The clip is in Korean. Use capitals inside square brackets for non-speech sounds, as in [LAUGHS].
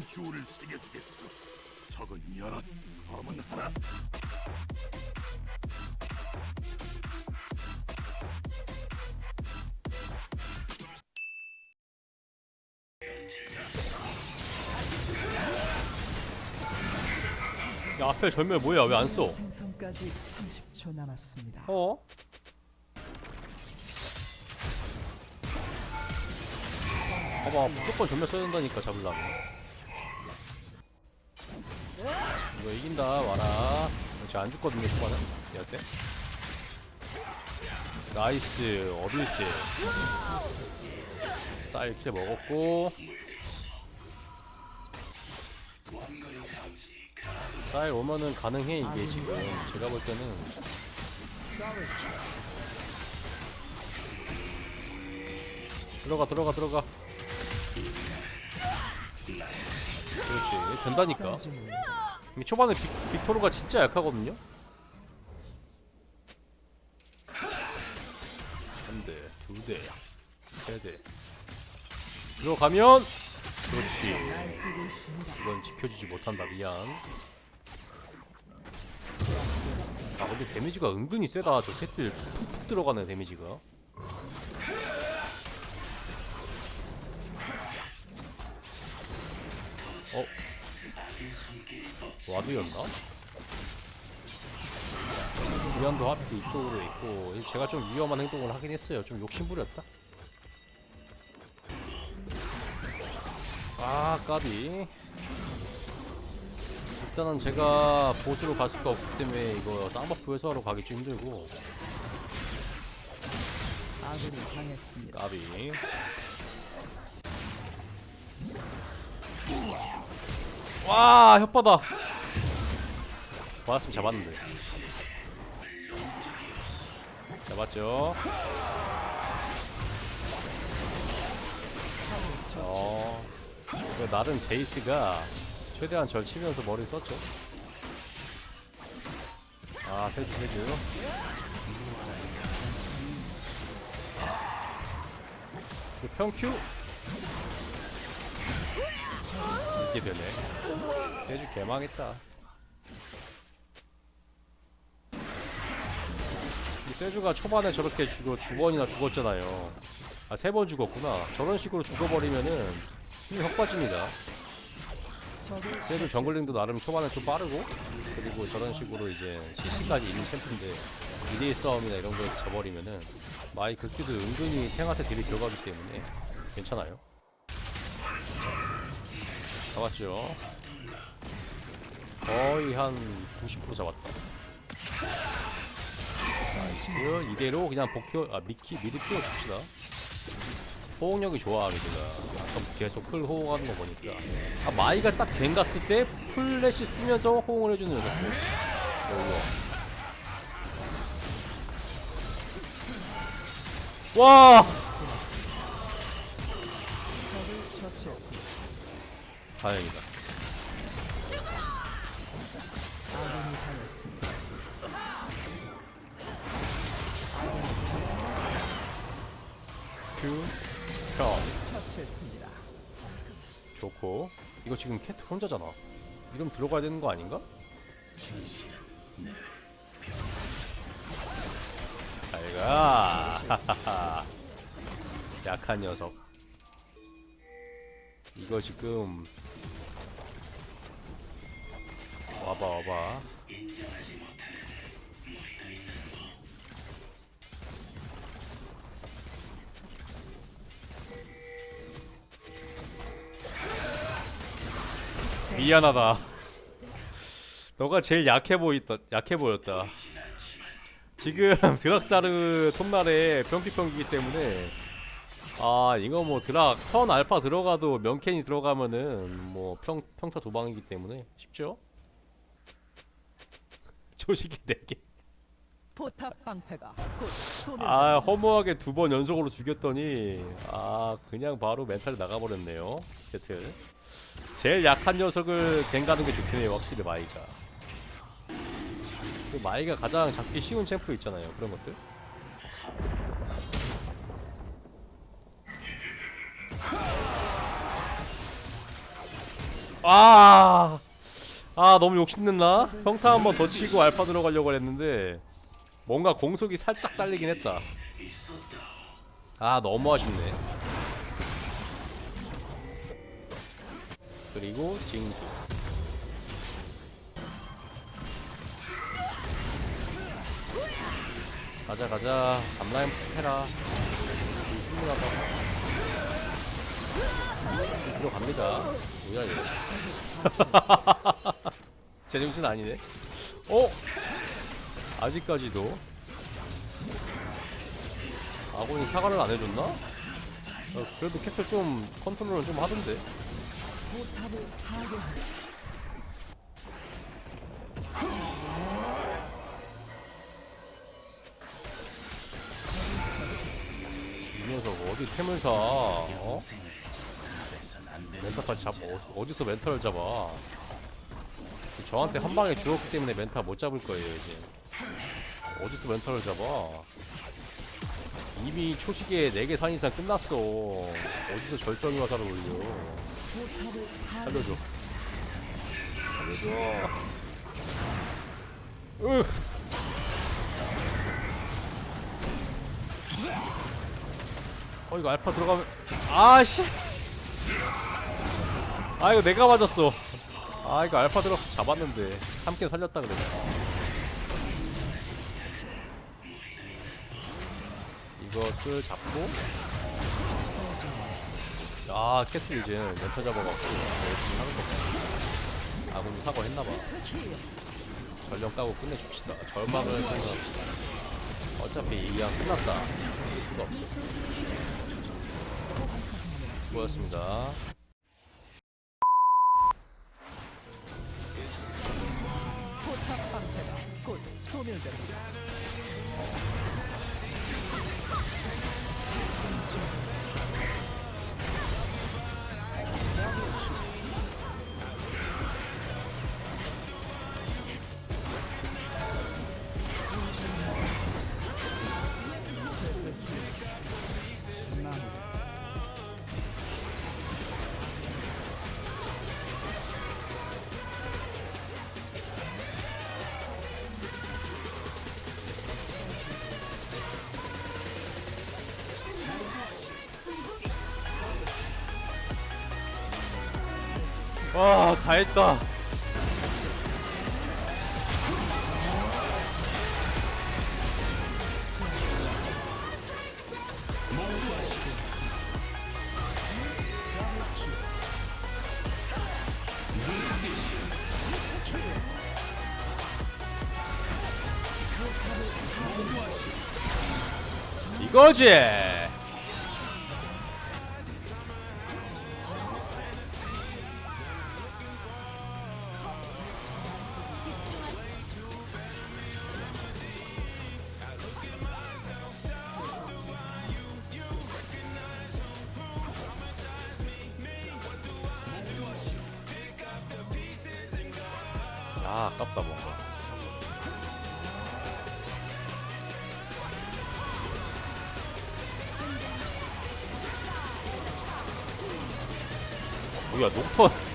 큰 효를 새겨주겠어. 적은 여럿, 검은 하나. 야 앞에 전멸 뭐야 왜 안 써? 생성까지 30초 남았습니다. 어? 봐봐 무조건 전멸 써야 된다니까 잡으려면 이거 이긴다 와라. 역시 안 죽거든요 초반은. 얘 어때? 나이스 어딜지 쌀 이렇게 먹었고. 쌀 오면은 가능해 이게 지금. 제가 볼 때는. 들어가 들어가 들어가. 그렇지 된다니까 초반에 빅, 빅토르가 진짜 약하거든요? 한 대 두 대 세 대. 들어가면 그렇지. 날뛰고 있습니다. 이건 지켜주지 못한다 미안. 아 근데 데미지가 은근히 세다. 저 셋들 푹푹 들어가네 데미지가. 어? 와드였나? 위안도 하필 이쪽으로 있고 제가 좀 위험한 행동을 하긴 했어요. 좀 욕심부렸다. 아 까비. 일단은 제가 보스로 갈 수가 없기 때문에 이거 쌍버프 회수하러 가기 좀 힘들고. 아군이 당했습니다. 까비 와 혓바다. 맞았으면 잡았는데. 잡았죠. 어그 나름 제이스가 최대한 절 치면서 머리 썼죠. 아 세주 세주 그 평큐 이게 되네. 세주 개망했다. 이 세주가 초반에 저렇게 죽어 두 번이나 죽었잖아요. 아 세 번 죽었구나. 저런 식으로 죽어버리면은 힘이 확 빠집니다. 세주 정글링도 나름 초반에 좀 빠르고 그리고 저런 식으로 이제 CC까지 있는 챔프인데 2대1 싸움이나 이런 거에 져버리면은 마이 극기도 은근히 탱한테 딜이 들어가기 때문에 괜찮아요 잡았죠. 거의 한 90% 잡았다. 나이스. 이대로 그냥 복ኪ 아 미키 미드 키워 줍시다. 호응력이 좋아 미드가. 아까 계속 풀 호응하는 거 보니까. 아 마이가 딱 갱 갔을 때 플래시 쓰면서 호응을 해주는 녀석들 와 다. 다행이다. 큐 형. 좋고 이거 지금 캣 혼자잖아 이러면 들어가야 되는 거 아닌가? 잘가 [LAUGHS] 약한 녀석 이거 지금 와봐 와봐 미안하다. 너가 제일 약해 보였다. 약해 보였다. 지금 [LAUGHS] 드락사르 톱날에 평피평기기 때문에 아 이거 뭐 드락 턴 알파 들어가도 명캔이 들어가면은 뭐 평 평타 두 방이기 때문에 쉽죠? [LAUGHS] 조식이 네 개. 포탑 방패가 곧 손을 아 허무하게 두 번 연속으로 죽였더니 아 그냥 바로 멘탈 나가버렸네요. 배틀. 제일 약한 녀석을 갱 가는 게 좋긴 해요 확실히 마이가 그 마이가 가장 잡기 쉬운 챔프 있잖아요 그런 것들 아, 아 너무 욕심냈나? 평타 한 번 더 치고 알파 들어가려고 했는데 뭔가 공속이 살짝 딸리긴 했다. 아 너무 아쉽네. 그리고 징수. 가자 가자 앞라인 해라. 충분하다. 들어갑니다. 뭐야 이거? 제정신 [LAUGHS] 아니네. 어? 아직까지도 아군이 사과를 안 해줬나? 어, 그래도 캐틀 좀 컨트롤을 좀 하던데. 이 녀석 어디 템을 사? 어? 멘탈까지 잡 어, 어디서 멘탈을 잡아? 저한테 한 방에 죽었기 때문에 멘탈 못 잡을 거예요 이제. 어디서 멘탈을 잡아? 이미 초시계 4개 산 이상 끝났어. 어디서 절정이 화살을 올려? 살려줘. 살려줘. 으. 어 이거 알파 들어가면 아씨. 아 이거 내가 맞았어. 아 이거 알파 들어 잡았는데 함께 살렸다 그래. 이것을 잡고 아 캐틀 이제 멘터 잡아갖고 하는 거 봐. 아군이 사과했나봐. 전령 까고 끝내줍시다. 절망을 생각합시다. 어차피 이양 끝났다. 수가 없어. 수고하셨습니다. 곧 와, 다 했다. 이거지. 아, 아깝다 뭔가. 뭐야, 녹턴.